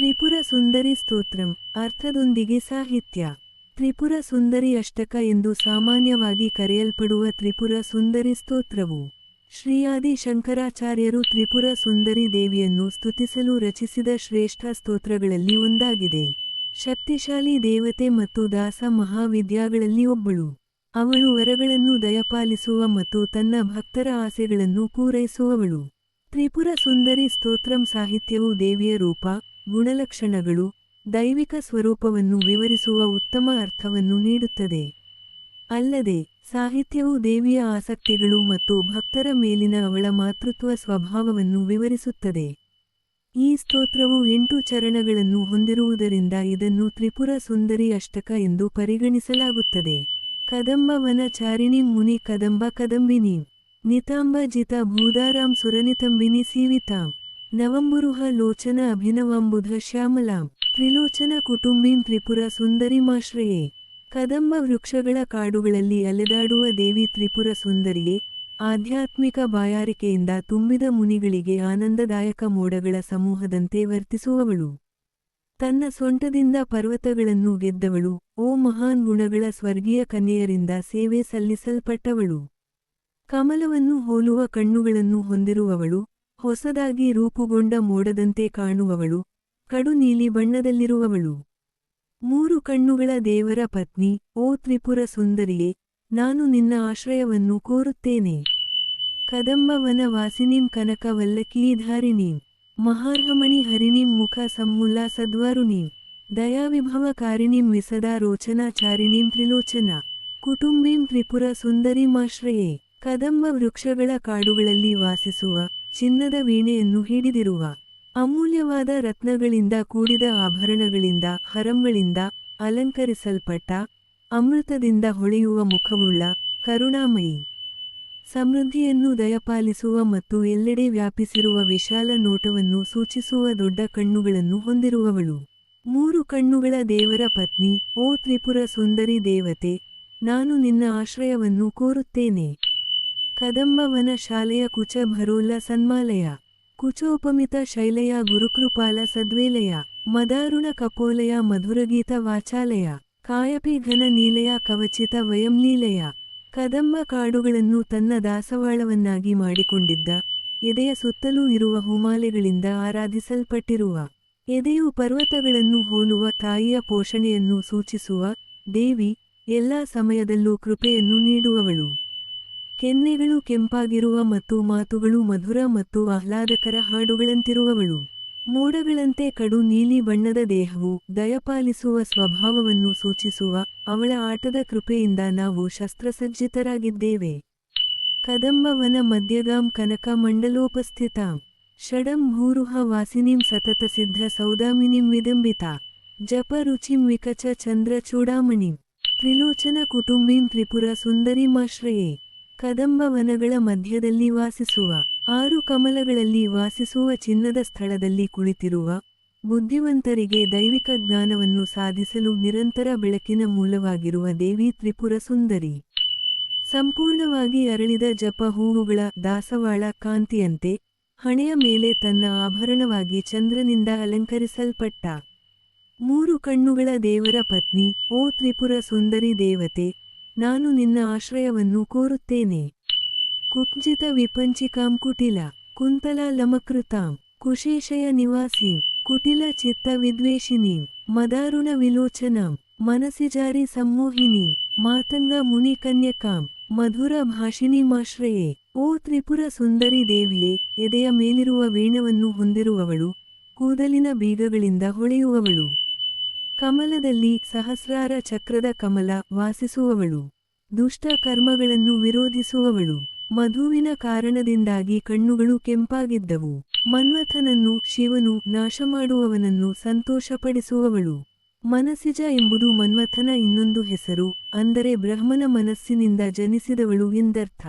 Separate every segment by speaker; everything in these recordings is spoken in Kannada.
Speaker 1: ತ್ರಿಪುರ ಸುಂದರಿ ಸ್ತೋತ್ರಂ, ಅರ್ಥದೊಂದಿಗೆ ಸಾಹಿತ್ಯ. ತ್ರಿಪುರ ಸುಂದರಿ ಅಷ್ಟಕ ಎಂದು ಸಾಮಾನ್ಯವಾಗಿ ಕರೆಯಲ್ಪಡುವ ತ್ರಿಪುರ ಸುಂದರಿ ಸ್ತೋತ್ರವು. ಶ್ರೀಯಾದಿ ಶಂಕರಾಚಾರ್ಯರು ತ್ರಿಪುರ ಸುಂದರಿ ದೇವಿಯನ್ನು ಸ್ತುತಿಸಲು ರಚಿಸಿದ ಶ್ರೇಷ್ಠ ಸ್ತೋತ್ರಗಳಲ್ಲಿ ಒಂದಾಗಿದೆ. ಶಕ್ತಿಶಾಲಿ ದೇವತೆ ಮತ್ತು ದಾಸ ಮಹಾವಿದ್ಯಾಗಳಲ್ಲಿ ಒಬ್ಬಳು. ಅವಳು ವರಗಳನ್ನು ದಯಪಾಲಿಸುವ ಮತ್ತು ತನ್ನ ಭಕ್ತರ ಆಸೆಗಳನ್ನು ಪೂರೈಸುವವಳು. ತ್ರಿಪುರ ಸುಂದರಿ ಸ್ತೋತ್ರಂ ಸಾಹಿತ್ಯವು ದೇವಿಯ ರೂಪ ಗುಣಲಕ್ಷಣಗಳು ದೈವಿಕ ಸ್ವರೂಪವನ್ನು ವಿವರಿಸುವ ಉತ್ತಮ ಅರ್ಥವನ್ನು ನೀಡುತ್ತದೆ. ಅಲ್ಲದೆ, ಸಾಹಿತ್ಯವು ದೇವಿಯ ಆಸಕ್ತಿಗಳು ಮತ್ತು ಭಕ್ತರ ಮೇಲಿನ ಅವಳ ಮಾತೃತ್ವ ಸ್ವಭಾವವನ್ನು ವಿವರಿಸುತ್ತದೆ. ಈ ಸ್ತೋತ್ರವು ಎಂಟು ಚರಣಗಳನ್ನು ಹೊಂದಿರುವುದರಿಂದ ಇದನ್ನು ತ್ರಿಪುರ ಸುಂದರಿ ಅಷ್ಟಕ ಎಂದು ಪರಿಗಣಿಸಲಾಗುತ್ತದೆ. ಕದಂಬ ವನಚಾರಿಣಿ ಮುನಿ ಕದಂಬ ಕದಂಬಿನಿ ನಿತಾಂಬ ಜಿತ ಭೂದಾರಾಂ ಸುರನಿತಂಬಿನಿ ಸೀವಿತಾಂ. ನವಂಬುರುಹ ಲೋಚನ ಅಭಿನವಾಂಬುಧ ಶ್ಯಾಮಲಾಂ. ತ್ರಿಲೋಚನ ಕುಟುಂಬೀಂ ತ್ರಿಪುರ ಸುಂದರಿ ಮಾಶ್ರಯೇ ಕದಂಬ ವೃಕ್ಷಗಳ ಕಾಡುಗಳಲ್ಲಿ ಅಲೆದಾಡುವ ದೇವಿ ತ್ರಿಪುರ ಸುಂದರಿಯೇ. ಆಧ್ಯಾತ್ಮಿಕ ಬಾಯಾರಿಕೆಯಿಂದ ತುಂಬಿದ ಮುನಿಗಳಿಗೆ ಆನಂದದಾಯಕ ಮೋಡಗಳ ಸಮೂಹದಂತೆ ವರ್ತಿಸುವವಳು. ತನ್ನ ಸೊಂಟದಿಂದ ಪರ್ವತಗಳನ್ನು ಗೆದ್ದವಳು. ಓ ಮಹಾನ್ ಗುಣಗಳ ಸ್ವರ್ಗೀಯ ಕನ್ಯೆಯರಿಂದ ಸೇವೆ ಸಲ್ಲಿಸಲ್ಪಟ್ಟವಳು. ಕಮಲವನ್ನು ಹೋಲುವ ಕಣ್ಣುಗಳನ್ನು ಹೊಂದಿರುವವಳು. ಹೊಸದಾಗಿ ರೂಪುಗೊಂಡ ಮೋಡದಂತೆ ಕಾಣುವವಳು, ಕಡು ನೀಲಿ ಬಣ್ಣದಲ್ಲಿರುವವಳು. ಮೂರು ಕಣ್ಣುಗಳ ದೇವರ ಪತ್ನಿ, ಓ ತ್ರಿಪುರ ಸುಂದರಿಯೇ, ನಾನು ನಿನ್ನ ಆಶ್ರಯವನ್ನು ಕೋರುತ್ತೇನೆ. ಕದಂಬ ವನ ವಾಸಿನೀಂ ಕನಕ ವಲ್ಲಕೀಧಾರಿಣೀಂ, ಮಹಾರ್ಹಮಣಿ ಹರಿಣೀಂ ಮುಖ ಸಮ್ಮುಲ್ಲಾ ಸದ್ವರುಣೀಂ, ದಯಾವಿಭವಕಾರಿಣಿಂ ವಿಸದಾ ರೋಚನಾಚಾರಿಣೀಂ ತ್ರಿಲೋಚನ, ಕುಟುಂಬೀಂ ತ್ರಿಪುರ ಸುಂದರಿಮಾಶ್ರಯೇ. ಕದಂಬ ವೃಕ್ಷಗಳ ಕಾಡುಗಳಲ್ಲಿ ವಾಸಿಸುವ ಚಿನ್ನದ ವೀಣೆಯನ್ನು ಹಿಡಿದಿರುವ ಅಮೂಲ್ಯವಾದ ರತ್ನಗಳಿಂದ ಕೂಡಿದ ಆಭರಣಗಳಿಂದ ಹರಂಗಳಿಂದ ಅಲಂಕರಿಸಲ್ಪಟ್ಟ ಅಮೃತದಿಂದ ಹೊಳೆಯುವ ಮುಖವುಳ್ಳ ಕರುಣಾಮಯಿ. ಸಮೃದ್ಧಿಯನ್ನು ದಯಪಾಲಿಸುವ ಮತ್ತು ಎಲ್ಲೆಡೆ ವ್ಯಾಪಿಸಿರುವ ವಿಶಾಲ ನೋಟವನ್ನು ಸೂಚಿಸುವ ದೊಡ್ಡ ಕಣ್ಣುಗಳನ್ನು ಹೊಂದಿರುವವಳು. ಮೂರು ಕಣ್ಣುಗಳ ದೇವರ ಪತ್ನಿ, ಓ ತ್ರಿಪುರ ಸುಂದರಿ ದೇವತೆ, ನಾನು ನಿನ್ನ ಆಶ್ರಯವನ್ನು ಕೋರುತ್ತೇನೆ. ಕದಂಬ ವನ ಶಾಲೆಯ ಕುಚ ಭರೋಲ್ಲ ಸನ್ಮಾಲಯ, ಕುಚೋಪಮಿತ ಶೈಲೆಯ ಗುರುಕೃಪಾಲ ಸದ್ವೇಲಯ, ಮದಾರುಣ ಕಪೋಲಯ ಮಧುರಗೀತ ವಾಚಾಲಯ, ಕಾಯಪಿ ಘನ ನೀಲಯ ಕವಚಿತ ವಯಂ ಲೀಲಯ, ಕದಂಬ ಕಾಡುಗಳನ್ನು ತನ್ನ ದಾಸವಾಳವನ್ನಾಗಿ ಮಾಡಿಕೊಂಡಿದ್ದ, ಎದೆಯ ಸುತ್ತಲೂ ಇರುವ ಹುಮಾಲೆಗಳಿಂದ ಆರಾಧಿಸಲ್ಪಟ್ಟಿರುವ, ಎದೆಯು ಪರ್ವತಗಳನ್ನು ಹೋಲುವ ತಾಯಿಯ ಪೋಷಣೆಯನ್ನು ಸೂಚಿಸುವ, ದೇವಿ, ಎಲ್ಲಾ ಸಮಯದಲ್ಲೂ ಕೃಪೆಯನ್ನು ನೀಡುವವಳು. ಕೆನ್ನೆಗಳು ಕೆಂಪಾಗಿರುವ ಮತ್ತು ಮಾತುಗಳು ಮಧುರ ಮತ್ತು ಆಹ್ಲಾದಕರ ಹಾಡುಗಳಂತಿರುವವಳು. ಮೋಡಗಳಂತೆ ಕಡು ನೀಲಿ ಬಣ್ಣದ ದೇಹವು ದಯಪಾಲಿಸುವ ಸ್ವಭಾವವನ್ನು ಸೂಚಿಸುವ ಅವಳ ಆಟದ ಕೃಪೆಯಿಂದ ನಾವು ಶಸ್ತ್ರಸಜ್ಜಿತರಾಗಿದ್ದೇವೆ. ಕದಂಬವನ ಮಧ್ಯಗಾಂ ಕನಕ ಮಂಡಲೋಪಸ್ಥಿತಾಂ. ಷಡಂ ಭೂರುಹ ವಾಸಿನೀಂ ಸತತ ಸಿದ್ಧ ಸೌದಾಮಿನಿಂ ವಿದಂಬಿತ. ಜಪ ರುಚಿಂ ವಿಕಚ ಚಂದ್ರ ಚೂಡಾಮಣಿಂ. ತ್ರಿಲೋಚನ ಕುಟುಂಬೀಂ ತ್ರಿಪುರ ಸುಂದರಿಮಾಶ್ರಯೇ. ಕದಂಬ ವನಗಳ ಮಧ್ಯದಲ್ಲಿ ವಾಸಿಸುವ, ಆರು ಕಮಲಗಳಲ್ಲಿ ವಾಸಿಸುವ ಚಿನ್ನದ ಸ್ಥಳದಲ್ಲಿ ಕುಳಿತಿರುವ, ಬುದ್ಧಿವಂತರಿಗೆ ದೈವಿಕ ಜ್ಞಾನವನ್ನು ಸಾಧಿಸಲು ನಿರಂತರ ಬೆಳಕಿನ ಮೂಲವಾಗಿರುವ ದೇವಿ ತ್ರಿಪುರ ಸುಂದರಿ. ಸಂಪೂರ್ಣವಾಗಿ ಅರಳಿದ ಜಪ ಹೂವುಗಳ ದಾಸವಾಳ ಕಾಂತಿಯಂತೆ, ಹಣೆಯ ಮೇಲೆ ತನ್ನ ಆಭರಣವಾಗಿ ಚಂದ್ರನಿಂದ ಅಲಂಕರಿಸಲ್ಪಟ್ಟ. ಮೂರು ಕಣ್ಣುಗಳ ದೇವರ ಪತ್ನಿ, ಓ ತ್ರಿಪುರ ಸುಂದರಿ ದೇವತೆ ನಾನು ನಿನ್ನ ಆಶ್ರಯವನ್ನು ಕೋರುತ್ತೇನೆ. ಕುಬ್ಜಿತ ವಿಪಂಚಿಕಾಂ ಕುಟಿಲ, ಕುಂತಲ ಲಮಕೃತಾಂ, ಕುಶೇಷಯ ನಿವಾಸಿ, ಕುಟಿಲ ಚಿತ್ತ ವಿದ್ವೇಷಿನೀಂ, ಮದಾರುಣ ವಿಲೋಚನಾಂ ಮನಸಿಜಾರಿ ಸಮ್ಮೋಹಿನಿ, ಮಾತಂಗ ಮುನಿಕನ್ಯಕಾಂ ಮಧುರ ಭಾಷಿಣಿಮಾಶ್ರಯೇ ಓ ತ್ರಿಪುರ ಸುಂದರಿ ದೇವಿಯೇ, ಎದೆಯ ಮೇಲಿರುವ ವೀಣವನ್ನು ಹೊಂದಿರುವವಳು, ಕೂದಲಿನ ಬೀಗಗಳಿಂದ ಹೊಳೆಯುವವಳು. ಕಮಲದಲ್ಲಿ ಸಹಸ್ರಾರ ಚಕ್ರದ ಕಮಲ ವಾಸಿಸುವವಳು. ದುಷ್ಟ ಕರ್ಮಗಳನ್ನು ವಿರೋಧಿಸುವವಳು. ಮಧುವಿನ ಕಾರಣದಿಂದಾಗಿ ಕಣ್ಣುಗಳು ಕೆಂಪಾಗಿದ್ದವು. ಮನ್ವಥನನ್ನು ಶಿವನು ನಾಶಮಾಡುವವನನ್ನು ಸಂತೋಷಪಡಿಸುವವಳು. ಮನಸಿಜ ಎಂಬುದು ಮನ್ವಥನ ಇನ್ನೊಂದು ಹೆಸರು, ಅಂದರೆ ಬ್ರಹ್ಮನ ಮನಸ್ಸಿನಿಂದ ಜನಿಸಿದವಳು ಎಂದರ್ಥ.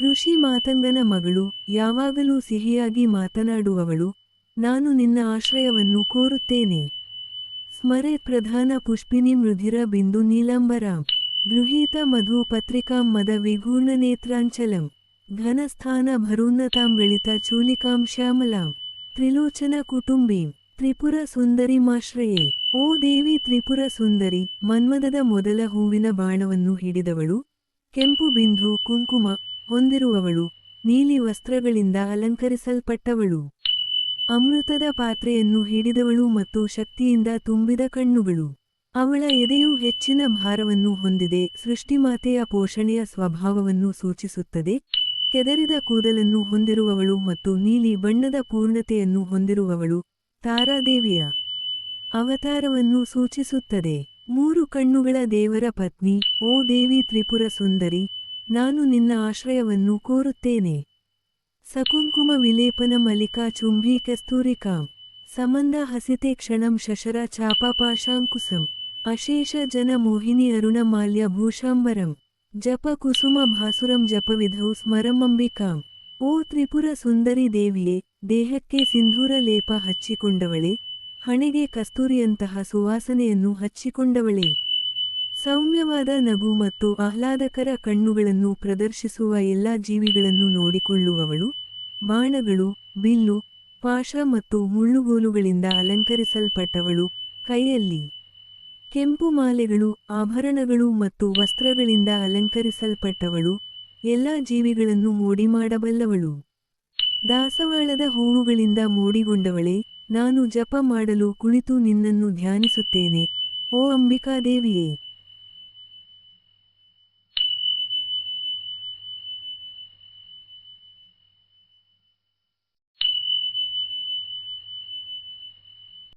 Speaker 1: ಋಷಿ ಮಾತಂಗನ ಮಗಳು, ಯಾವಾಗಲೂ ಸಿಹಿಯಾಗಿ ಮಾತನಾಡುವವಳು. ನಾನು ನಿನ್ನ ಆಶ್ರಯವನ್ನು ಕೋರುತ್ತೇನೆ. ಸ್ಮರೆ ಪ್ರಧಾನ ಪುಷ್ಪಿನಿ ಮೃಧಿರ ಬಿಂದು ನೀಲಂಬರ. ಗೃಹೀತ ಮಧು ಪತ್ರಿಕಾಂ ಮದ ವಿಗೂರ್ಣ ನೇತ್ರಾಂಚಲಂ. ಘನಸ್ಥಾನ ಭರೋನ್ನತಾಂ ಗಳಿತ ಚೂಲಿಕಾಂ ಶ್ಯಾಮಲಾಂ. ತ್ರಿಲೋಚನ ಕುಟುಂಬೀಂ. ತ್ರಿಪುರ ಸುಂದರಿ ಮಾಶ್ರಯೇ. ಓ ದೇವಿ ತ್ರಿಪುರ ಸುಂದರಿ, ಮನ್ಮದದ ಮೊದಲ ಹೂವಿನ ಬಾಣವನ್ನು ಹಿಡಿದವಳು. ಕೆಂಪು ಬಿಂದು ಕುಂಕುಮ ಹೊಂದಿರುವವಳು. ನೀಲಿ ವಸ್ತ್ರಗಳಿಂದ ಅಲಂಕರಿಸಲ್ಪಟ್ಟವಳು. ಅಮೃತದ ಪಾತ್ರೆಯನ್ನು ಹಿಡಿದವಳು ಮತ್ತು ಶಕ್ತಿಯಿಂದ ತುಂಬಿದ ಕಣ್ಣುಗಳು. ಅವಳ ಎದೆಯು ಹೆಚ್ಚಿನ ಭಾರವನ್ನು ಹೊಂದಿದೆ, ಸೃಷ್ಟಿಮಾತೆಯ ಪೋಷಣೆಯ ಸ್ವಭಾವವನ್ನು ಸೂಚಿಸುತ್ತದೆ. ಕೆದರಿದ ಕೂದಲನ್ನು ಹೊಂದಿರುವವಳು ಮತ್ತು ನೀಲಿ ಬಣ್ಣದ ಪೂರ್ಣತೆಯನ್ನು ಹೊಂದಿರುವವಳು ತಾರಾದೇವಿಯ ಅವತಾರವನ್ನು ಸೂಚಿಸುತ್ತದೆ. ಮೂರು ಕಣ್ಣುಗಳ ದೇವರ ಪತ್ನಿ, ಓ ದೇವಿ ತ್ರಿಪುರ ಸುಂದರಿ ನಾನು ನಿನ್ನ ಆಶ್ರಯವನ್ನು ಕೋರುತ್ತೇನೆ. ಸಕುಂಕುಮ ವಿಲೇಪನ ಮಲಿಕಾ ಚುಂಬಿ ಕಸ್ತೂರಿಕಾಂ. ಸಮಂದ ಹಸಿತೆ ಕ್ಷಣಂ ಶಶರ ಚಾಪಾಪಾಶಾಂಕುಸಂ. ಅಶೇಷ ಜನ ಮೋಹಿನಿ ಅರುಣ ಮಾಲ್ಯ ಭೂಷಾಂಬರಂ. ಜಪ ಕುಸುಮ ಭಾಸುರಂ ಜಪವಿಧೌ ಸ್ಮರಮಂಬಿಕಾಂ. ಓ ತ್ರಿಪುರ ಸುಂದರಿ ದೇವಿಯೇ, ದೇಹಕ್ಕೆ ಸಿಂಧೂರ ಲೇಪ ಹಚ್ಚಿಕೊಂಡವಳೆ. ಹಣೆಗೆ ಕಸ್ತೂರಿಯಂತಹ ಸುವಾಸನೆಯನ್ನು ಹಚ್ಚಿಕೊಂಡವಳೆ. ಸೌಮ್ಯವಾದ ನಗು ಮತ್ತು ಆಹ್ಲಾದಕರ ಕಣ್ಣುಗಳನ್ನು ಪ್ರದರ್ಶಿಸುವ ಎಲ್ಲಾ ಜೀವಿಗಳನ್ನು ನೋಡಿಕೊಳ್ಳುವವಳು, ಬಾಣಗಳು, ಬಿಲ್ಲು, ಪಾಶ ಮತ್ತು ಮುಳ್ಳುಗೋಲುಗಳಿಂದ ಅಲಂಕರಿಸಲ್ಪಟ್ಟವಳು ಕೈಯಲ್ಲಿ. ಕೆಂಪು ಮಾಲೆಗಳು, ಆಭರಣಗಳು ಮತ್ತು ವಸ್ತ್ರಗಳಿಂದ ಅಲಂಕರಿಸಲ್ಪಟ್ಟವಳು ಎಲ್ಲಾ ಜೀವಿಗಳನ್ನು ಮೋಡಿ ಮಾಡಬಲ್ಲವಳು ದಾಸವಾಳದ ಹೂವುಗಳಿಂದ ಮೋಡಿಗೊಂಡವಳೇ, ನಾನು ಜಪ ಮಾಡಲು ಕುಳಿತು ನಿನ್ನನ್ನು ಧ್ಯಾನಿಸುತ್ತೇನೆ, ಓ ಅಂಬಿಕಾದೇವಿಯೇ.